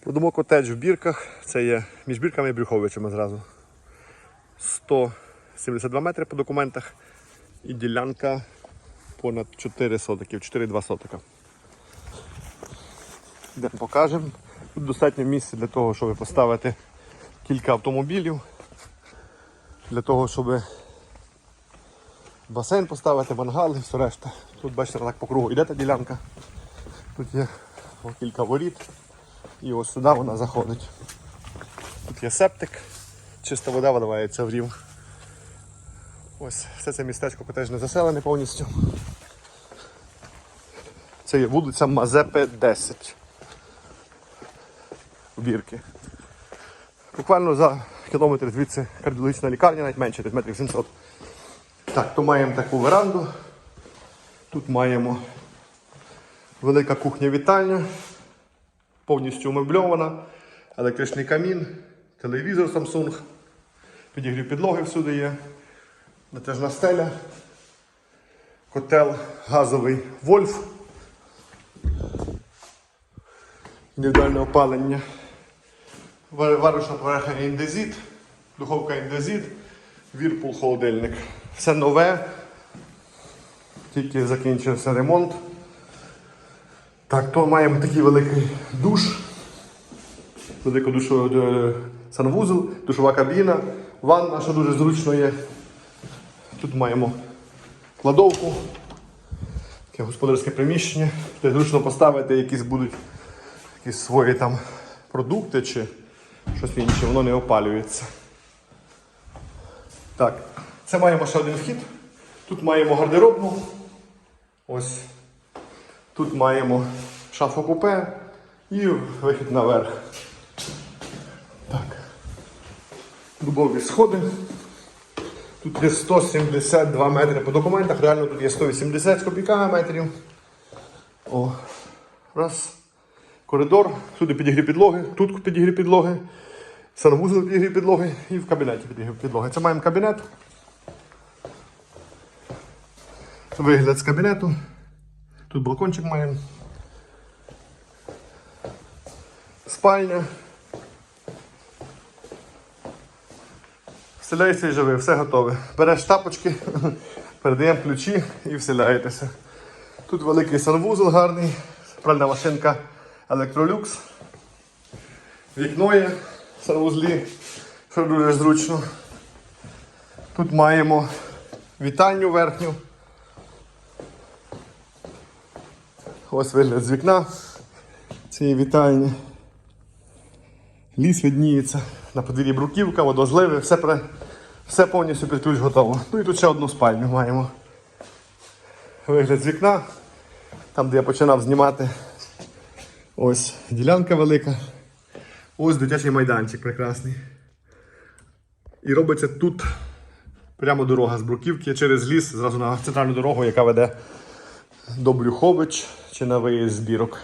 Продамо котедж в бірках. Це є між бірками і Брюховичами зразу. 172 метри по документах і ділянка понад 4 сотиків, 4,2 сотика. Йдемо покажемо. Тут достатньо місця для того, щоб поставити кілька автомобілів. Для того, щоб басейн поставити, мангал і все решта. Тут бачите, так по кругу йде та ділянка. Тут є кілька воріт. І ось сюди вона заходить. Тут є септик, чиста вода видавається в рів. Ось все це містечко котеж не заселене повністю. Це є вулиця Мазепи 10. У Бірки. Буквально за кілометр звідси кардіологічна лікарня, навіть менше, десь метрів 700. Так, то маємо таку веранду. Тут маємо велика кухня-вітальня, повністю умебльована, електричний камін, телевізор Samsung, підігрів підлоги всюди є, натяжна стеля, котел газовий Вольф, індивідуальне опалення, ва- варочна поверхня індезіт, духовка індезіт, вірпул холодильник. Все нове, тільки закінчився ремонт. Так, то маємо такий великий душ, велику душу е, санвузол, душова кабіна, ванна, що дуже зручно є. Тут маємо кладовку, таке господарське приміщення, де зручно поставити якісь будуть якісь свої там продукти чи щось інше, воно не опалюється. Так, це маємо ще один вхід. Тут маємо гардеробну. Ось. Тут маємо шафу купе і вихід наверх. Так. Дубові сходи. Тут є 172 метри по документах, реально тут є 180 з копійками метрів. О. Раз. Коридор, сюди підігрів підлоги, тут підігрів підлоги, санвузол підігрів підлоги і в кабінеті підігрів підлоги. Це маємо кабінет. Вигляд з кабінету. Тут балкончик маємо. Спальня. Вселяйся і живи, все готове. Береш тапочки, передаємо ключі і вселяєтеся. Тут великий санвузол гарний, пральна машинка Electrolux. Вікно є в санвузлі, що дуже зручно. Тут маємо вітальню верхню. Ось вигляд з вікна цієї вітальні. Ліс видніється, на подвір'ї бруківка, водозливи, все, пре- все повністю під ключ готово. Ну і тут ще одну спальню маємо. Вигляд з вікна, там де я починав знімати. Ось ділянка велика. Ось дитячий майданчик прекрасний. І робиться тут прямо дорога з бруківки через ліс, зразу на центральну дорогу, яка веде до Брюхович чи на виїзд з бірок.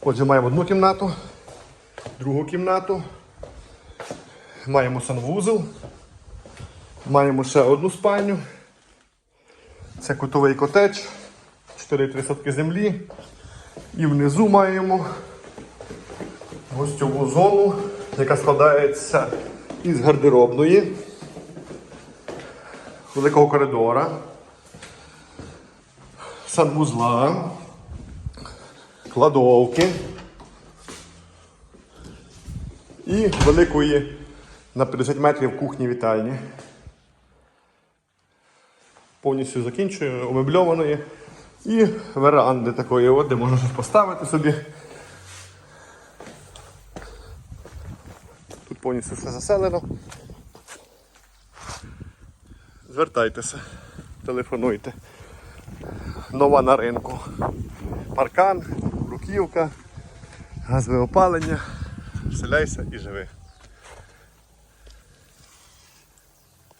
Отже, маємо одну кімнату, другу кімнату, маємо санвузол, маємо ще одну спальню. Це кутовий котедж, 4-3 сотки землі. І внизу маємо гостьову зону, яка складається із гардеробної, великого коридора санвузла, кладовки і великої на 50 метрів кухні вітальні. Повністю закінчую, умебльованої. І веранди такої, от, де можна щось поставити собі. Тут повністю все заселено. Звертайтеся, телефонуйте нова на ринку. Паркан, руківка, газове опалення. Вселяйся і живи.